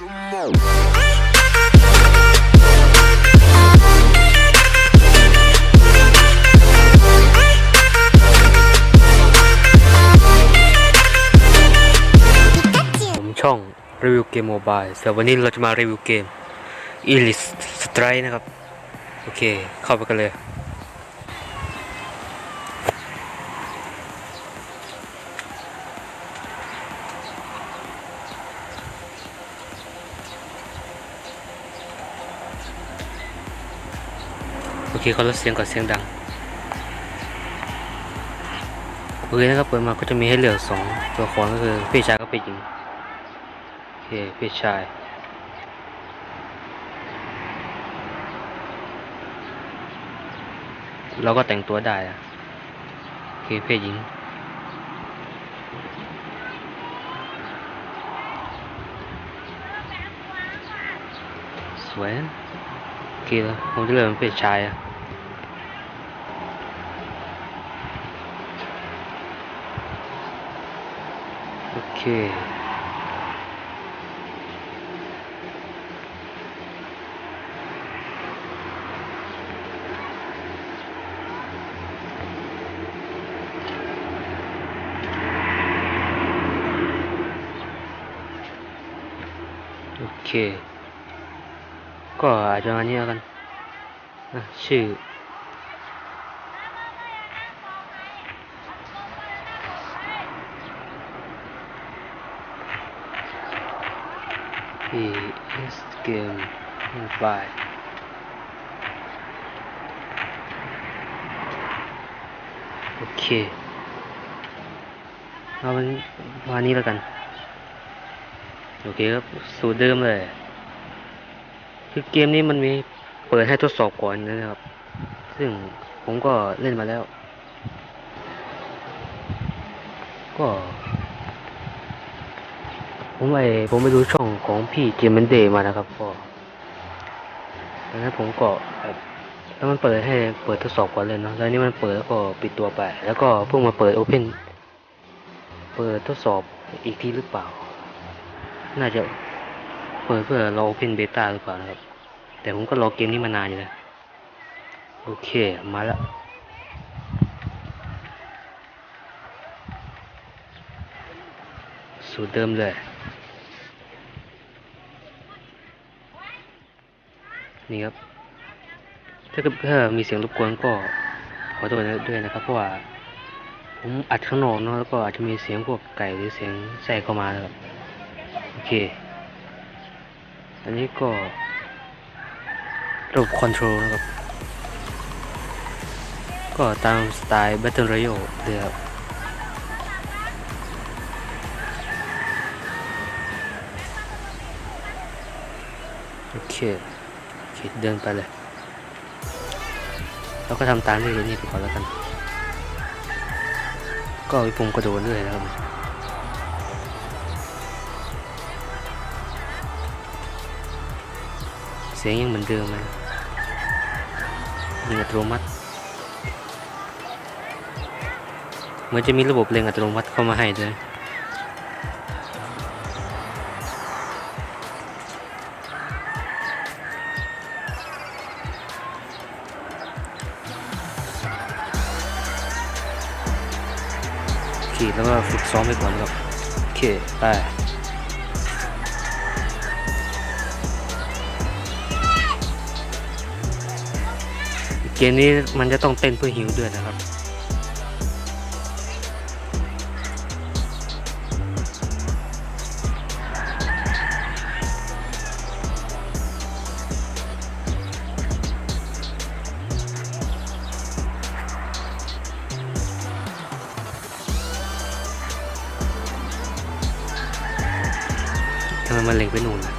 ผมช่องรีวิวเกมโมบายสำหรับวันนี้เราจะมารีวิวเกม Elite Strike นะครับ โอเค เข้าไปกันเลย อเคเขาลดเสียงก่อนเสียงดังโอเคนะครับเปิดมาก็จะมีให้เลือกสองตัวละครก็คือเพศชายกับเพศหญิงโอเคเพศชายเราก็แต่งตัวได้อะโอเคเพศหญิง สวยโอเคแล้วผมจะเริ่มเป็นเพศชายอะ โอเคโอเคก็อาจจะมา เนี้ยกันอะชื่อ PS Game Mobile โอเค เอาวันวันนี้แล้วกัน โอเคครับ สูตรเดิมเลย คือเกมนี้มันมีเปิดให้ทดสอบก่อนนะครับ ซึ่งผมก็เล่นมาแล้ว ก็ ผมไปผมไปดูช่องของพี่เจมส์เดย์มานะครับก็ดังนั้นผมก็แล้วมันเปิดให้เปิดทดสอบก่อนเลยเนาะ แล้วนี่มันเปิดแล้วก็ปิดตัวไป แล้วก็เพิ่งมาเปิดโอเพนเปิดทดสอบอีกทีหรือเปล่า น่าจะเปิดเพื่อรอโอเพนเบต้าหรือเปล่านะครับ แต่ผมก็รอเกมนี้มานานอยู่นะโอเค มาแล้ว สูตรเดิมเลยนี่ครับ ถ้าเกิดมีเสียงรบกวนก็ขอโทษด้วยนะครับ เพราะว่าผมอัดข้างนอกเนาะแล้วก็อาจจะมีเสียงพวกไก่หรือเสียงแทรกเข้ามานะครับโอเค อันนี้ก็ระบบคอนโทรลนะครับ ก็ตามสไตล์ Battle Royale เลยครับ โอเคโอเคเดินไปเลยแล้วก็ทำตามที่นี่ไปก่อนแล้วกัน ก็วิพงกระโดดด้วยนะครับเสียงยังเหมือนเดิมเลยยิงอัตโนมัติ เหมือนจะมีระบบเล็งอัตโนมัติเข้ามาให้ด้วย โอเคแล้วก็ฝึกซ้อมไปก่อนครับ โอเค ไปเกมนี้มันจะต้องเต้นเพื่อหิวด้วยนะครับ มมันเล็งไปนู่นล่ะ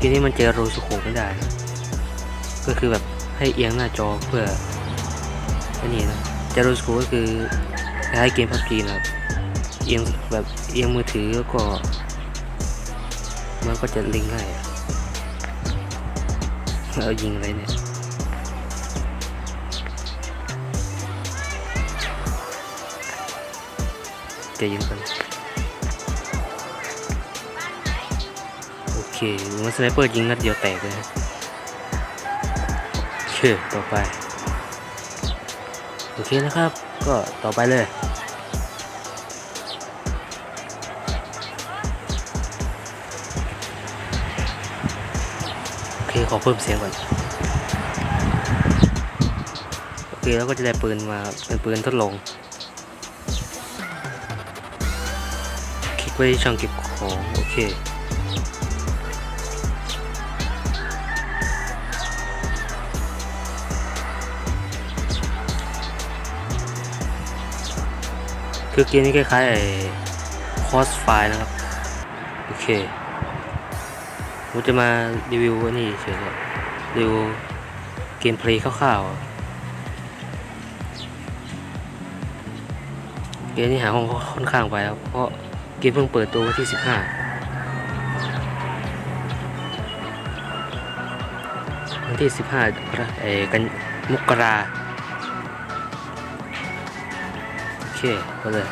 ทีนี้มันเจอโรสุโขไม่ได้ ก็คือแบบให้เอียงหน้าจอเพื่อไอ้นี่นะเจอโรสุโขก็คือคล้ายเกมพับจีนะครับเอียงแบบเอียงมือถือแล้วก็ มันก็จะลิงก์ให้เอายิงอะไรเนี่ย จย็นก่นโอเคมันสไนเปอร์ยิงนัดเดียวแตกเลยโอเคต่อไป โอเคนะครับ ก็ต่อไปเลยโอเคขอเพิ่มเสียงก่อนโอเคแล้วก็จะได้ปืนมาเป็นปืนทดลอง ไว้ที่ช่องเก็บของโอเคคือเกมนี้คล้ายๆไอ้คอสไฟนะครับ โอเคผมจะมารีวิวอันนี่เฉยๆรีวิวเกมเพลย์คร่าวๆเกมนี้หาห้องค่อนข้างไปครับเพราะ เกมเพิ่งเปิดตัววันที่ 15 วันที่ 15เอ่อกันมกราโอเคก็เลย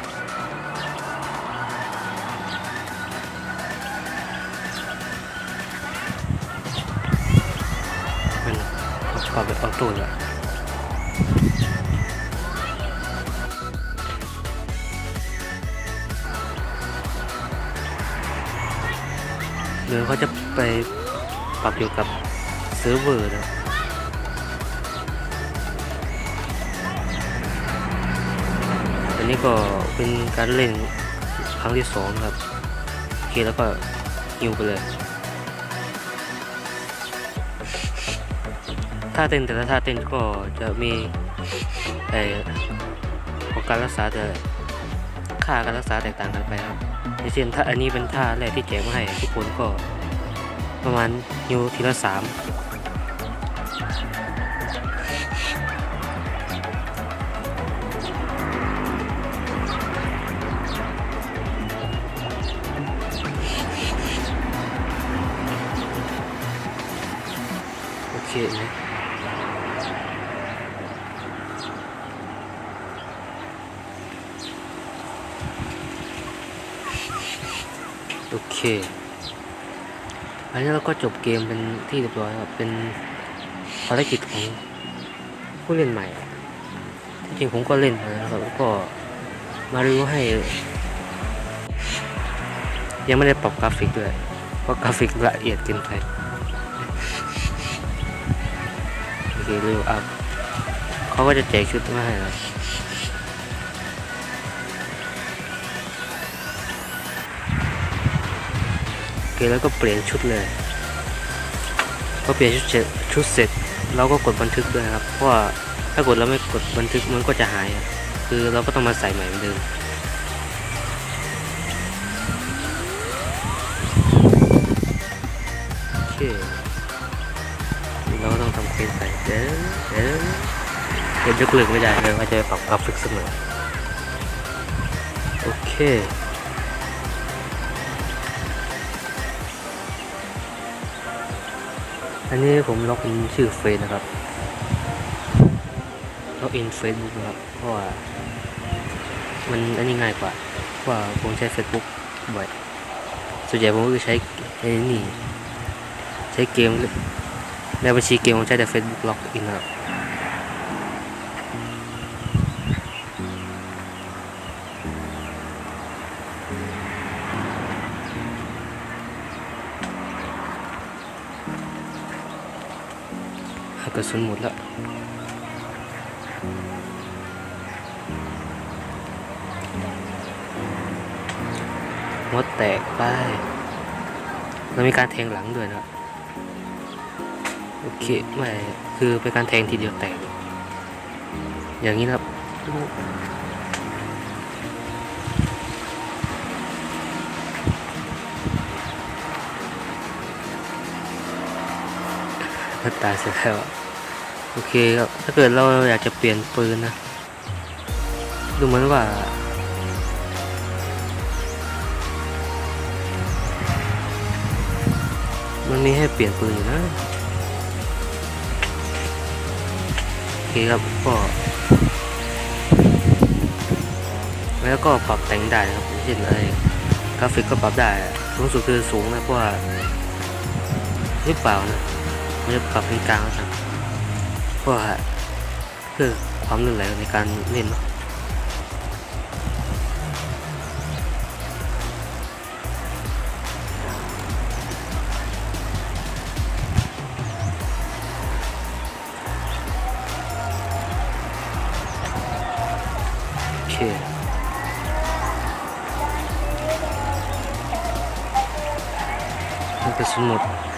มันปรับเป็นออโต้แล้ว หรือเขาจะไปปรับเกี่กับเซิร์ฟเวอร์นะอันนี้ก็เป็นการเล่นครั้งที่สองครับ โอเคแล้วก็ฮิวไปเลย ท่าเต้นแต่ละท่าเต้นก็จะมีไอของการรักษาแต่ค่าการรักษาแตกต่างกันไปครับ อย่างเช่นถ้าอันนี้เป็นท่าแรกที่แจกมาให้ทุกคนก็ประมาณฮิวทีละสามโอเคนะ เคอันนี้เราก็จบเกมเป็นที่เรียบร้อยครับเป็นภารกิจของผู้เล่นใหม่ ที่จริงผมก็เล่นมาแล้วครับก็มารีวิวให้ ยังไม่ได้ปรับกราฟิกด้วย เพราะกราฟิกละเอียดเกินไปโอเครีวิวอัพเขาก็จะแจกชุดมาให้นะโคแล้วก็เปลี่ยนชุดเลยพอเปลี่ยนชุดเสร็จชุดเสร็จเราก็กดบันทึกด้วยครับ เพราะว่าถ้ากดแล้วไม่กดบันทึกมันก็จะหาย คือเราก็ต้องมาใส่ใหม่เหมือนเดิมโอเคเราก็ต้องทำเควสไปเด้อเด้อเก็บยกเลิกไม่ได้เลยว่าจะไปปรับกราฟิกสักหน่อโอเค อันนี้ผมล็อกอินชื่อเฟซนะครับล็อกอินเฟซบุ๊กนะครับเพราะว่ามันอันนี้ง่ายกว่าเพราะว่าผมใช้เฟซบุ๊กบ่อยส่วนใหญ่ผมก็ใช้ไอ้นี่ใช้เกมในบัญชีเกมผมใช้แต่เฟซบุ๊กล็อกอินครับ สุนหมดแล้วมดแตกไปแล้วมีการแทงหลังด้วยนะโอเคไม่คือเป็นการแทงทีเดียวแตก อย่างนี้นะครับตายเสร็จแล้ว โอเคครับถ้าเกิดเราอยากจะเปลี่ยนปืนนะ ดูเหมือนว่า มันมีให้เปลี่ยนปืนอยู่นะ โอเคครับก็แล้วก็ปรับแต่งได้นะครับย่างเช่นอะไรกราฟิกก็ปรับได้สูงสุดคือสูงนะเพราะว่าหรือเปล่านะมันจะปรับเป็นกลางแล้วกัน พราะว่าเพื่อความลื่นไหลในการเล่นเนาะโอเคมันกระสุนหมด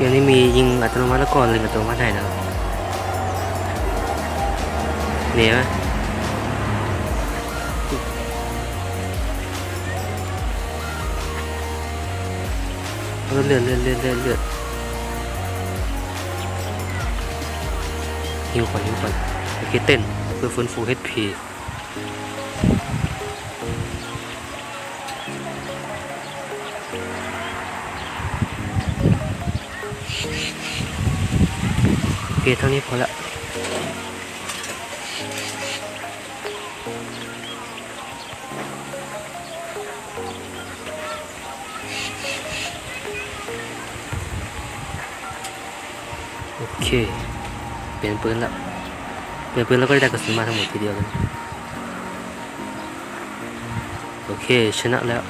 เกมนี้มียิงอัตโนมัติแล้วก็เล็งอัตโนมัติได้นะครับเหนียวไหมเลือดเลือดเลือดเลือดเลือดเลือดหิวก่อนหิวก่อนโอเคเต้นเพื่อฟื้นฟู HP เคเท่านี้พอละโอเคเปลี่ยนปืนละเปลี่ยนปืนแล้วก็ได้กระสุนมาทั้งหมดทีเดียวเลยโอเคชนะแล้ว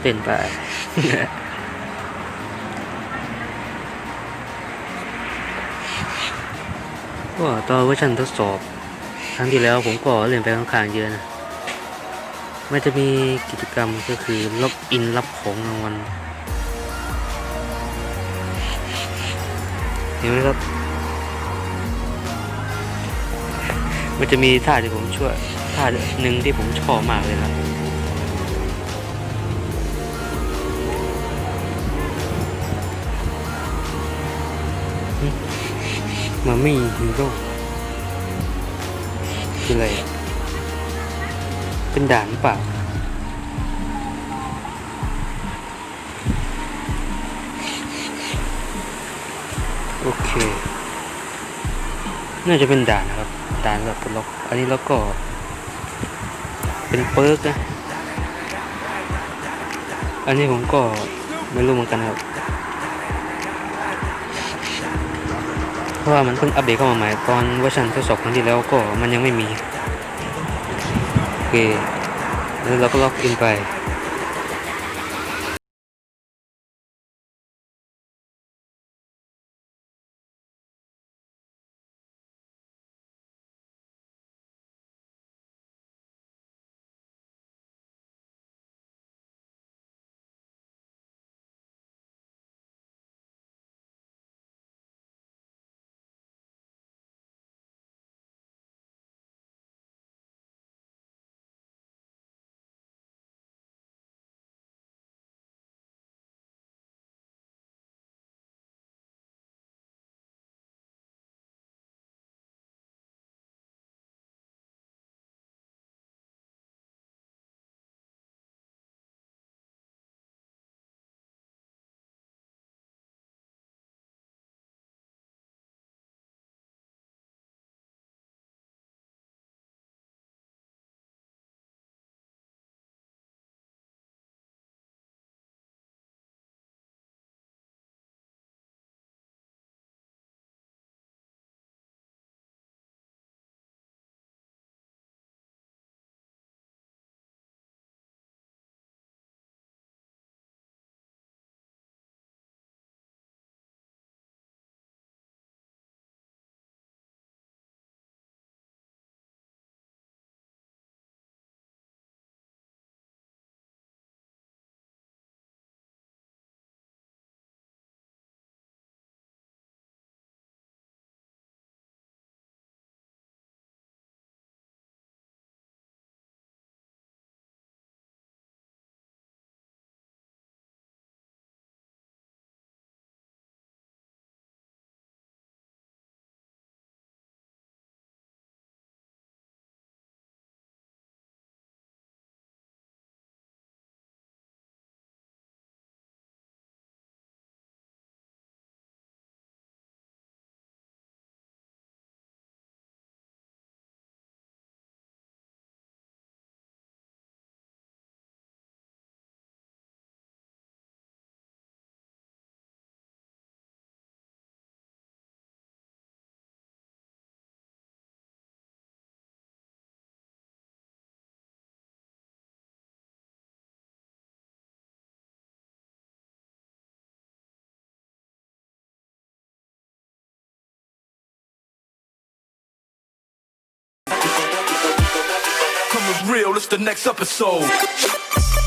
เต้นไป ก็ตอนเวอร์ชันทดสอบครั้งที่แล้วผมก็เล่นไปค่อนข้างเยอะนะมันจะมีกิจกรรมก็คือล็อกอินรับของรางวัลเห็นไหมครับ มันจะมีท่าที่ผมช่วยท่าหนึ่งที่ผมชอบมากเลยนะ มาไม่ฮีโร่คืออะไรเป็นด่านหรือเปล่าโอเค น่าจะเป็นด่านนะครับ ด่านแบบปลดล็อก อันนี้แล้วก็ เป็นเปิร์กนะ อันนี้ผมก็ไม่รู้เหมือนกันครับ ราะว่ามันเพิ่งอัปเดตเข้ามาใหม่ตอนเวอร์ชันทดสอบครั้งที่แล้วก็มันยังไม่มี โอเค แล้วเราก็ล็อกอินไป real, it's the next episode.